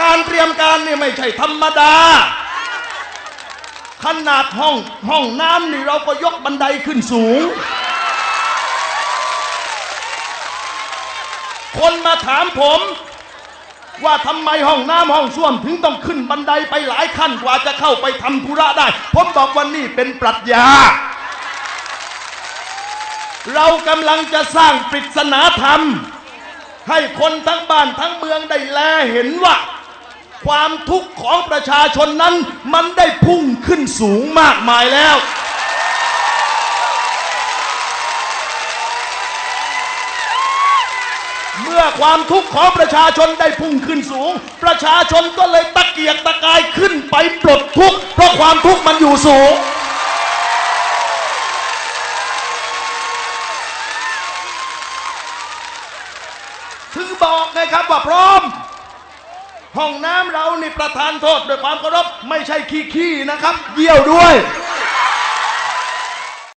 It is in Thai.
การเตรียมการนี่ไม่ใช่ธรรมดา ขนาดห้องห้องน้ำนี่เราก็ยกบันไดขึ้นสูง คนมาถามผม ว่าทำไมห้องน้ำห้องส้วมถึงต้องขึ้นบันไดไปหลายขั้นกว่าจะเข้าไปทำธุระได้ ผมบอกว่านี่เป็นปรัชญาเรากำลังจะสร้างปริศนาธรรม ให้คนทั้งบ้านทั้งเมืองได้แลเห็นว่า ความทุกข์ของประชาชนนั้นมันได้พุ่งขึ้นสูงมากมายแล้ว เมื่อความทุกข์ของประชาชนได้พุ่งขึ้นสูง ประชาชนก็เลยตะเกียกตะกายขึ้นไปปลดทุกข์ เพราะความทุกข์มันอยู่สูงถึงบอกไงครับว่าพร้อม ห้องน้ำเรานี่ประธานโทษด้วยความเคารพไม่ใช่ขี้ๆนะครับ เยี่ยวด้วย